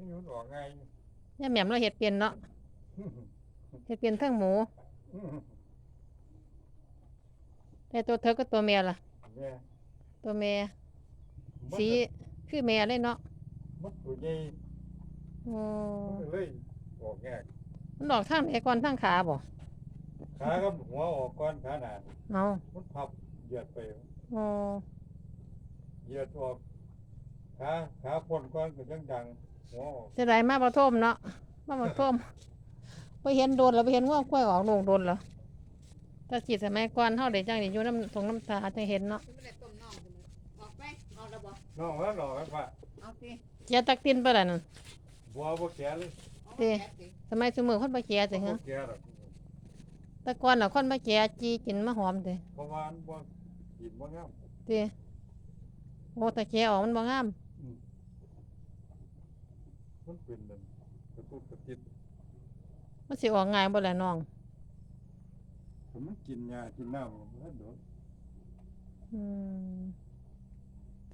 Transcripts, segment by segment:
นี่มันออกง่ายย่าแหม่มเราเฮ็ดเปลี่ยนเนาะเฮ็ดเปลี่ยนทั้งหมูแต่ตัวเธอก็ตัวเมียล่ะ เนี่ยตัวเมียมันสีคือแม่เลยเนาะมันตัวใหญ่โอ้มันเลยออกง่ายมันออกทางไหนก่อนทางขาบ่ขากับหัวออกก่อนขาหน้าเอามันพับเหยียดไป โอ้เหยียดออกขาขาพ่นก่อนก็ยังดัง หัวออกเสียดายมาบ่ท่มเนาะมาบ่ท่มไปเห็นโดนแล้วไปเห็นง่วงกล้วยออกลูกโดนแล้วถ้าสิสมัยก่อนเฮาได้จังได้อยู่น้ำทงน้ำตาจังเห็นเนาะไม่ได้ต้มน่องใช่ไหมออกไปเอาแล้วบอกน้องแล้วหนอกกันว่าเอาสิเกียตักตินไปแล้วนั่นบัวบ่แก่เลยเอาเด้แกะสิสมัยซุมื้อคนบ่แก่จังบ่ฮะแก่หรอกแต่ก่อนน่ะคนบ่แก่จีกินมาหอมเด้เพราะว่ามันบ่กินบ่งามเด้โอ้แต่แก่ออกมันบ่งาม มันเป็นนั่นกระตุกกระติดมันสิออกง่ายบ่ล่ะน้องถ้ามันกินยากินน้ำมันโดนอืม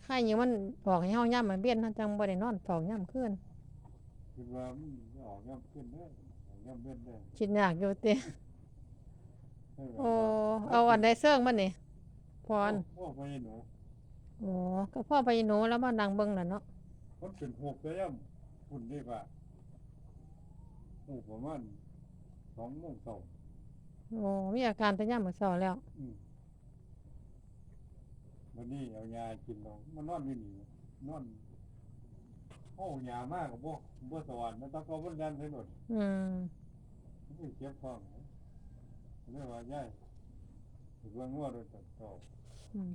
ไข่อยู่มันออกให้เฮาย่ํมันเบี้ยนเฮาจังบ่ได้นอนเฝ้าย่ํคืนคิดว่ามันออกย่ำขึ้นได้ออกย่ำเล่นได้คิดยากอยู่ติให้ว่าโอ้เอาอันใดเซิงมันนี่พรโอ้ไปหนูโอ้ก็พ่อไปหนูแล้วมานั่งเบิ่งน่ะเนาะมันเป็นหกเลยย่ำฝุ่นนี่ป่ะหูประมาณสองโมงเช้าโอ้มีอาการแต่ย่ํมื้อเช้าแล้ว อืมวันนี้เอายากินลงมันนอนไม่หนีนอนโอ้ยามากกับบ่บ่สวรรค์มันต้องเอาบนยันใส่หมดอืมมันสิเจ็บท้องเรียกว่าย่ายไปเบิ่งว่าโดนตัดต่ออืม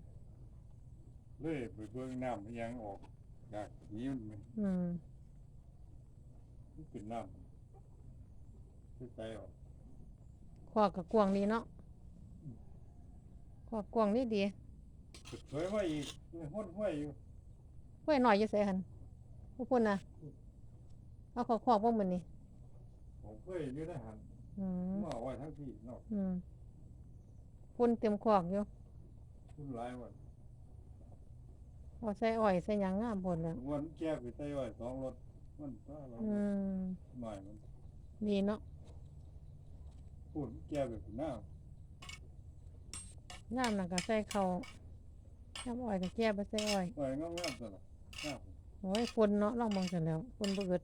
เลยไปเบิ่งน้ำมันยังออกจากหิวมันอืม มันเป็นน้ำที่ใจออกคอก็กว้างดีเนาะคอกว้างนี่ดีเคยว่าอีกห้นห้วยอยู่ห้วยน้อยอยู่ไสหั่นผู้พุ่นน่ะเอาขอคอกบ่มื้อนี้ผมเคยอยู่ในหันอืมมาเอาไว้ทั้งที่เนาะอืมพุ่นเต็มคอกอยู่คุณหลายวันเอาใส่อ้อยใส่หยังงามพุ่นแล้ววันแก้ไปใส่ไว้สองรถ มันป้าเราอืมหน่อยมันดีเนาะพูดแก้ไปถึงหน้าน้ำนั่นก็ใส่ข้าวน้ำอ้อยก็แก้บ่ใส่อ้อยไว้งามๆตลอดหน้าผมโอ้ยฝุ่นเนาะลองเบิ่งซั่นแล้วฝุ่นบ่อึด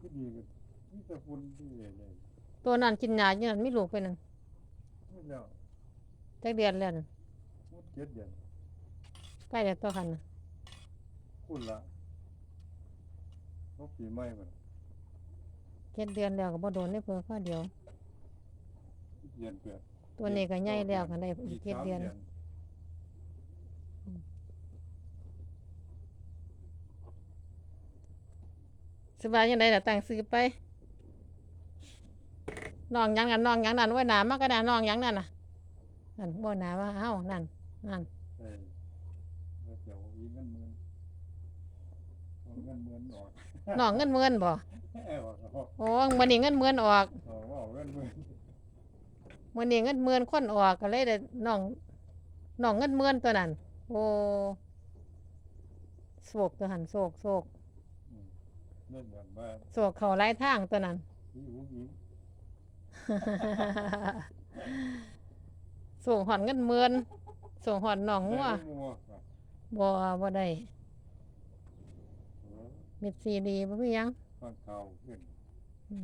ก็ดีกันนี่แต่ฝุ่นที่ใหญ่ตัวนั้นกินยาอยู่นั่นมีลูกไปนั่นๆนี่แล้วจักเดือนแล้วนั่นมุดเจ็ดเดือนใกล้แล้วตัวคันน่ะ คุณละเขาปีใหม่มันเจ็ดเดือนแล้วก็บ่โดนได้เพิ่นข้อเดียวเดือนเกิดตัวนี้ก็ใหญ่แล้วก็ได้อีกเจ็ดสามเดือน สบายยังไงล่ะตั้งซื้อไปน้องหยังนั่นน้องหยังนั่นไว้หนามากก็ได้น้องหยังนั่นน่ะนั่นบ่หนาว่าเอ้านั่นนั่น เออแล้วเดี๋ยวอีกเงินหมื่น เอาเงินหมื่นออกน้องเงินหมื่นบ่เออออกโอ้มื้อนี้เงินหมื่นออกออกเอาเงินหมื่นมื้อนี้เงินหมื่นคนออกก็เลยได้น้องน้องเงินหมื่นตัวนั้นโอ้โศกตัวหันโศกโศกอืมเงินเดือนบ้านโศกเข้าหลายทางตัวนั้นอีหูอีส่งหอนเงินหมื่นส่งหอนน้องงัวได้มัวว่ะบ่บ่ได้ เม็ดซีดีบ่มีหยัง ฟังข่าขึ้น